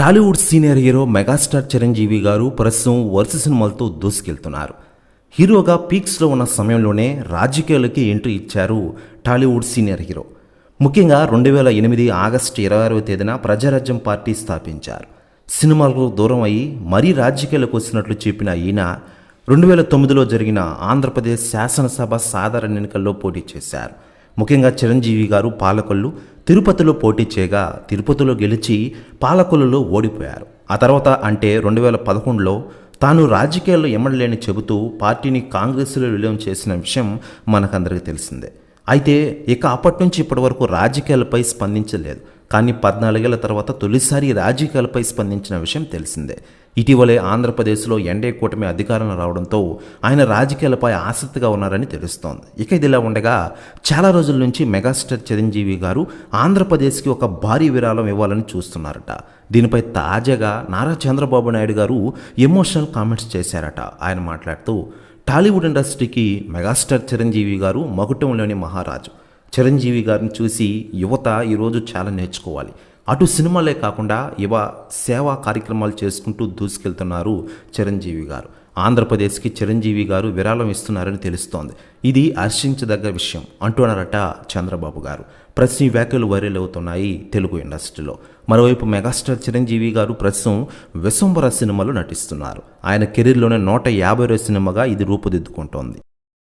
Tollywood senior hero megastar Chiranjeevi garu ప్రస్తుతం వరుస సినిమాలతో దూసుకెళ్తున్నారు. హీరోగా పీక్స్లో ఉన్న సమయంలోనే రాజకీయాలకి ఎంట్రీ ఇచ్చారు టాలీవుడ్ సీనియర్ హీరో. ముఖ్యంగా రెండు వేల ఎనిమిది ఆగస్టు ఇరవై ఆరవ తేదీన ప్రజారాజ్యం పార్టీ స్థాపించారు. సినిమాలకు దూరం అయ్యి మరీ రాజకీయాలకు వచ్చినట్లు చెప్పిన ఈయన రెండు వేల తొమ్మిదిలో జరిగిన ఆంధ్రప్రదేశ్ శాసనసభ సాధారణ ఎన్నికల్లో పోటీ చేశారు. ముఖ్యంగా చిరంజీవి గారు పాలకొల్లు తిరుపతిలో పోటీ చేయగా తిరుపతిలో గెలిచి పాలకొల్లులో ఓడిపోయారు. ఆ తర్వాత అంటే రెండు వేల పదకొండులో తాను రాజకీయాల్లో ఎమ్మడలేని చెబుతూ పార్టీని కాంగ్రెస్లో విలీనం చేసిన విషయం మనకందరికీ తెలిసిందే. అయితే ఇక అప్పటి నుంచి ఇప్పటి వరకు రాజకీయాలపై స్పందించలేదు. కానీ పద్నాలుగేళ్ళ తర్వాత తొలిసారి రాజకీయాలపై స్పందించిన విషయం తెలిసిందే. ఇటీవలే ఆంధ్రప్రదేశ్లో ఎన్డీఏ కూటమి అధికారంలో రావడంతో ఆయన రాజకీయాలపై ఆసక్తిగా ఉన్నారని తెలుస్తోంది. ఇక ఇదిలా ఉండగా చాలా రోజుల నుంచి మెగాస్టార్ చిరంజీవి గారు ఆంధ్రప్రదేశ్కి ఒక భారీ విరాళం ఇవ్వాలని చూస్తున్నారట. దీనిపై తాజాగా నారా చంద్రబాబు నాయుడు గారు ఎమోషనల్ కామెంట్స్ చేశారట. ఆయన మాట్లాడుతూ టాలీవుడ్ ఇండస్ట్రీకి మెగాస్టార్ చిరంజీవి గారు మకుటంలోని మహారాజు. చిరంజీవి గారిని చూసి యువత ఈరోజు చాలా నేర్చుకోవాలి. అటు సినిమాలే కాకుండా యువ సేవా కార్యక్రమాలు చేసుకుంటూ దూసుకెళ్తున్నారు చిరంజీవి గారు. ఆంధ్రప్రదేశ్కి చిరంజీవి గారు విరాళం ఇస్తున్నారని తెలుస్తోంది. ఇది హర్షించదగ్గ విషయం అంటున్నారట చంద్రబాబు గారు. ప్రశ్న వ్యాఖ్యలు వైరల్ అవుతున్నాయి తెలుగు ఇండస్ట్రీలో. మరోవైపు మెగాస్టార్ చిరంజీవి గారు ప్రస్తుతం విశ్వంబర సినిమాలో నటిస్తున్నారు. ఆయన కెరీర్లోనే నూట యాభై సినిమాగా ఇది రూపుదిద్దుకుంటోంది.